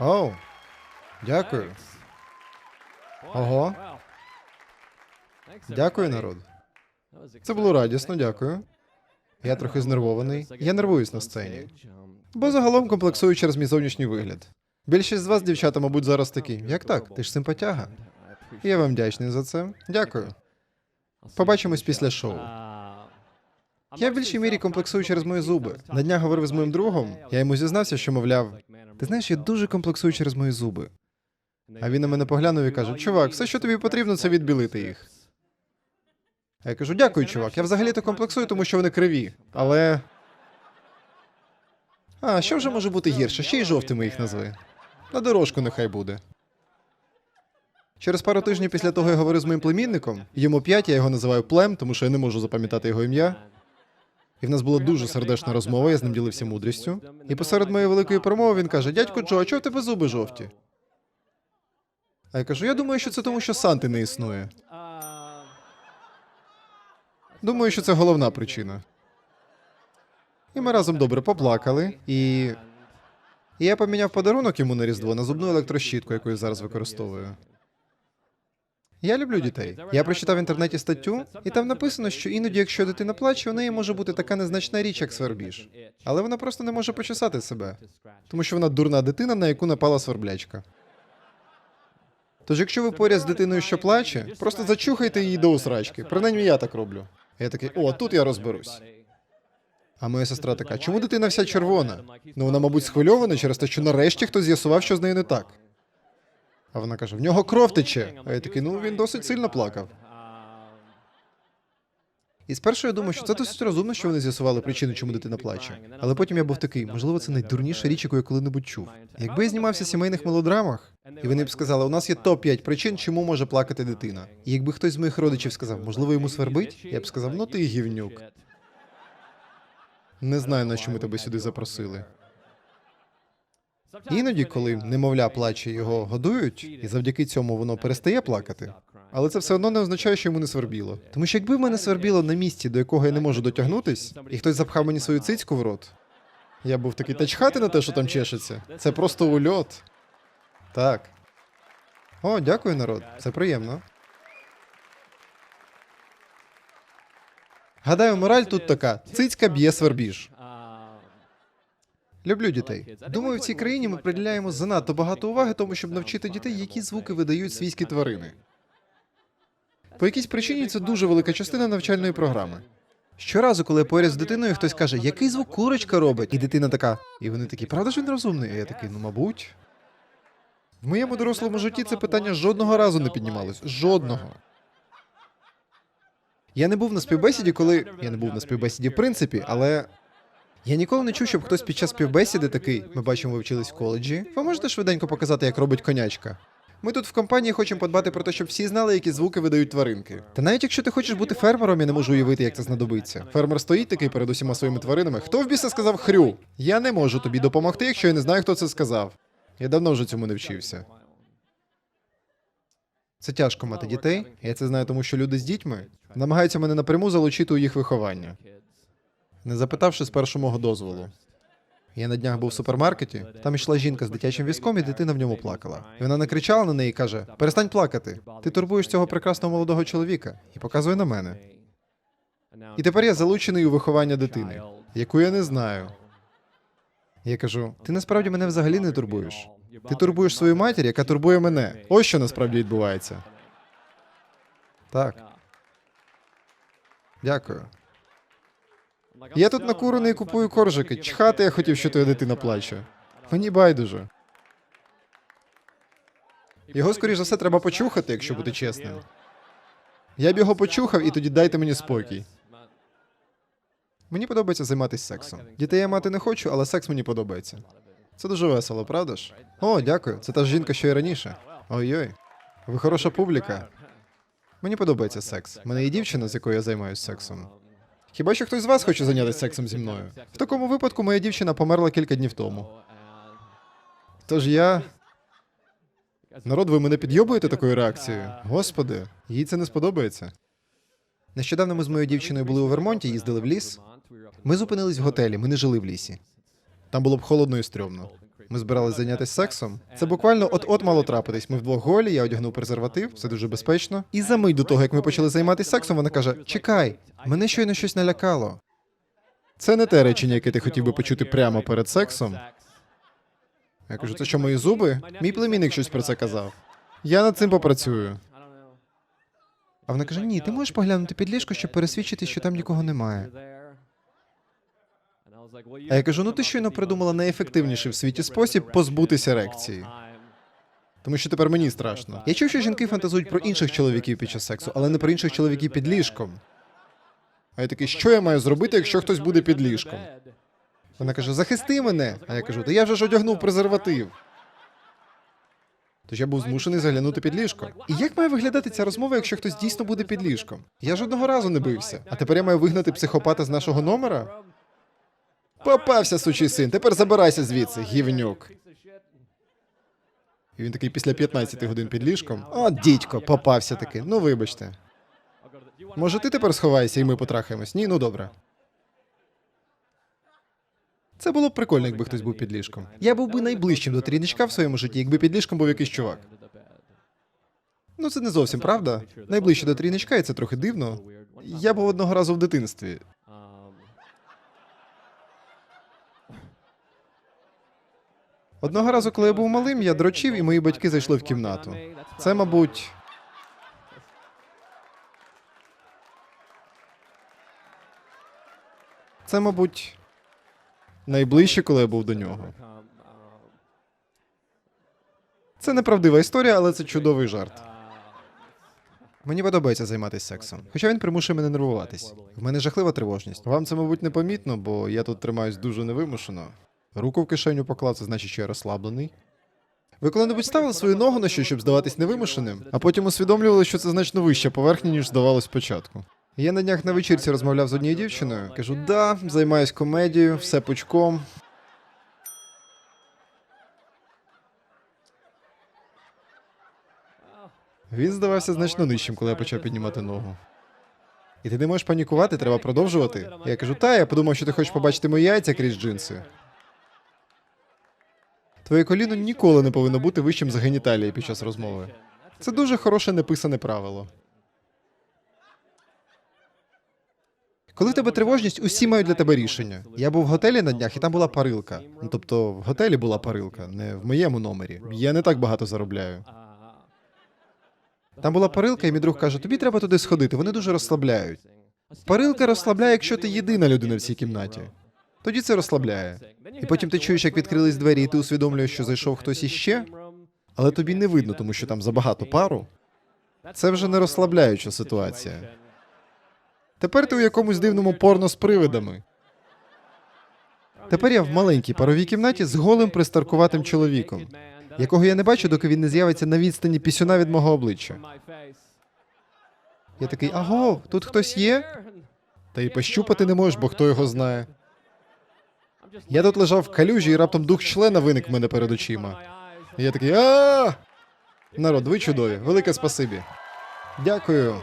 Оу. Дякую. Ого. Дякую, народ. Це було радісно, дякую. Я трохи знервований. Я нервуюсь на сцені. Бо загалом комплексую через мій зовнішній вигляд. Більшість з вас, дівчата, мабуть, зараз такі. Як так? Ти ж симпатяга. Я вам вдячний за це. Дякую. Побачимось після шоу. Я в більшій мірі комплексую через мої зуби. На днях говорив з моїм другом. Я йому зізнався, що мовляв, ти знаєш, я дуже комплексую через мої зуби. А він на мене поглянув і каже: Чувак, все, що тобі потрібно, це відбілити їх. А я кажу, дякую, чувак. Я взагалі-то комплексую, тому що вони криві. Але. А, що вже може бути гірше? Ще й жовтими їх назви. На дорожку нехай буде. Через пару тижнів після того я говорив з моїм племінником. Йому п'ять, я його називаю плем, тому що я не можу запам'ятати його ім'я. І в нас була дуже сердечна розмова, я з ним ділився мудрістю. І посеред моєї великої промови він каже: Дядько Джо, а чого в тебе зуби жовті? А я кажу: я думаю, що це тому, що Санти не існує. Думаю, що це головна причина. І ми разом добре поплакали, і. І я поміняв подарунок йому на Різдво на зубну електрощітку, яку я зараз використовую. Я люблю дітей. Я прочитав в інтернеті статтю, і там написано, що іноді, якщо дитина плаче, у неї може бути така незначна річ, як свербіж. Але вона просто не може почесати себе, тому що вона дурна дитина, на яку напала сверблячка. Тож, якщо ви поряд з дитиною, що плаче, просто зачухайте її до усрачки. Принаймні я так роблю. Я такий, о, тут я розберусь. А моя сестра така, чому дитина вся червона? Ну вона, мабуть, схвильована через те, що нарешті хтось з'ясував, що з нею не так. А вона каже: в нього кров тече. А я такий, ну він досить сильно плакав. І спершу я думав, що це досить розумно, що вони з'ясували причину, чому дитина плаче. Але потім я був такий, можливо, це найдурніша річ, яку я коли-небудь чув. Якби я знімався в сімейних мелодрамах, і вони б сказали, у нас є топ 5 причин, чому може плакати дитина. І якби хтось з моїх родичів сказав, можливо, йому свербить, я б сказав, ну ти гівнюк. Не знаю, на що ми тебе сюди запросили. Іноді, коли немовля плаче, його годують, і завдяки цьому воно перестає плакати. Але це все одно не означає, що йому не свербіло. Тому що якби в мене свербіло на місці, до якого я не можу дотягнутись, і хтось запхав мені свою цицьку в рот, я був такий та чхати на те, що там чешеться. Це просто ульот. Так. О, дякую, народ. Це приємно. Гадаю, мораль тут така: цицька б'є свербіж. Люблю дітей. Думаю, в цій країні ми приділяємо занадто багато уваги тому, щоб навчити дітей, які звуки видають свійські тварини. По якійсь причині це дуже велика частина навчальної програми. Щоразу, коли я поряд з дитиною, хтось каже, який звук курочка робить, і дитина така. І вони такі, правда ж він розумний? А я такий, ну мабуть. В моєму дорослому житті це питання жодного разу не піднімалось. Жодного. Я не був на співбесіді, коли. Я не був на співбесіді в принципі, але. Я ніколи не чув, щоб хтось під час співбесіди такий, ми бачимо, ви вчились в коледжі. Ви можете швиденько показати, як робить конячка? Ми тут в компанії хочемо подбати про те, щоб всі знали, які звуки видають тваринки. Та навіть якщо ти хочеш бути фермером, я не можу уявити, як це знадобиться. Фермер стоїть такий перед усіма своїми тваринами. Хто в біса сказав хрю? Я не можу тобі допомогти, якщо я не знаю, хто це сказав. Я давно вже цьому не вчився. Це тяжко мати дітей. Я це знаю, тому що люди з дітьми намагаються мене напряму залучити у їх виховання, не запитавши спершу мого дозволу. Я на днях був в супермаркеті. Там йшла жінка з дитячим візком, і дитина в ньому плакала. І вона накричала на неї і каже: Перестань плакати. Ти турбуєш цього прекрасного молодого чоловіка і показує на мене. І тепер я залучений у виховання дитини, яку я не знаю. Я кажу: ти насправді мене взагалі не турбуєш. Ти турбуєш свою матір, яка турбує мене. Ось що насправді відбувається. Так, дякую. Я тут накурений і купую коржики. Чхати я хотів, що твоя дитина плаче. Мені байдуже. Його, скоріш за все, треба почухати, якщо бути чесним. Я б його почухав, і тоді дайте мені спокій. Мені подобається займатися сексом. Дітей я мати не хочу, але секс мені подобається. Це дуже весело, правда ж? О, дякую. Це та ж жінка, що й раніше. Ой-ой. Ви хороша публіка. Мені подобається секс. У мене є дівчина, з якою я займаюся сексом. Хіба що хтось з вас хоче зайнятися сексом зі мною? В такому випадку моя дівчина померла кілька днів тому. Тож я. Народ, ви мене підйобуєте такою реакцією? Господи, їй це не сподобається. Нещодавно ми з моєю дівчиною були у Вермонті, їздили в ліс. Ми зупинились в готелі, ми не жили в лісі. Там було б холодно і стрьомно. Ми збирались зайнятися сексом. Це буквально от-от мало трапитись. Ми вдвох голі, я одягнув презерватив, все дуже безпечно. І за мить до того, як ми почали займатися сексом, вона каже: Чекай, мене щойно щось налякало. Це не те речення, яке ти хотів би почути прямо перед сексом. Я кажу, це що мої зуби? Мій племінник щось про це казав. Я над цим попрацюю. А вона каже: Ні, ти можеш поглянути під ліжко, щоб пересвідчити, що там нікого немає. А я кажу: ну ти щойно придумала найефективніший в світі спосіб позбутися ерекції. Тому що тепер мені страшно. Я чув, що жінки фантазують про інших чоловіків під час сексу, але не про інших чоловіків під ліжком. А я такий, що я маю зробити, якщо хтось буде під ліжком? Вона каже: захисти мене. А я кажу, та я вже ж одягнув презерватив. Тож я був змушений заглянути під ліжко. І як має виглядати ця розмова, якщо хтось дійсно буде під ліжком? Я жодного разу не бився. А тепер я маю вигнати психопата з нашого номера? Попався, сучий син, тепер забирайся звідси, гівнюк. І він такий після 15 годин під ліжком. О, дідько, попався таки. Ну вибачте. Може, ти тепер сховаєшся і ми потрахаємось? Ні, ну добре. Це було б прикольно, якби хтось був під ліжком. Я був би найближчим до трійничка в своєму житті, якби під ліжком був якийсь чувак. Ну, це не зовсім правда. Найближче до трійничка, і це трохи дивно. Я був одного разу в дитинстві. Одного разу, коли я був малим, я дрочив, і мої батьки зайшли в кімнату. Це, мабуть. Це, мабуть, найближче, коли я був до нього. Це неправдива історія, але це чудовий жарт. Мені подобається займатися сексом, хоча він примушує мене нервуватись. В мене жахлива тривожність. Вам це, мабуть, непомітно, бо я тут тримаюсь дуже невимушено. Руку в кишеню поклав, це значить, що я розслаблений. Ви коли-небудь ставили свою ногу на щось, щоб здаватись невимушеним, а потім усвідомлювали, що це значно вища поверхня, ніж здавалось спочатку. Я на днях на вечірці розмовляв з однією дівчиною. Кажу, да, займаюсь комедією, все пучком. Він здавався значно нижчим, коли я почав піднімати ногу. І ти не можеш панікувати, треба продовжувати. Я кажу, та, я подумав, що ти хочеш побачити мої яйця крізь джинси. Твоє коліно ніколи не повинно бути вищим за геніталії під час розмови. Це дуже хороше неписане правило. Коли в тебе тривожність, усі мають для тебе рішення. Я був в готелі на днях, і там була парилка. Ну тобто, в готелі була парилка, не в моєму номері. Я не так багато заробляю. Там була парилка, і мій друг каже: тобі треба туди сходити, вони дуже розслабляють. Парилка розслабляє, якщо ти єдина людина в цій кімнаті. Тоді це розслабляє. І потім ти чуєш, як відкрились двері, і ти усвідомлюєш, що зайшов хтось іще, але тобі не видно, тому що там забагато пару. Це вже не розслабляюча ситуація. Тепер ти у якомусь дивному порно з привидами. Тепер я в маленькій паровій кімнаті з голим пристаркуватим чоловіком, якого я не бачу, доки він не з'явиться на відстані пісюна від мого обличчя. Я такий, аго, тут хтось є? Та й пощупати не можеш, бо хто його знає. Я тут лежав в калюжі, і раптом дух члена виник мене перед очима. І я такий а Народ, ви чудові. Велике спасибі. Дякую.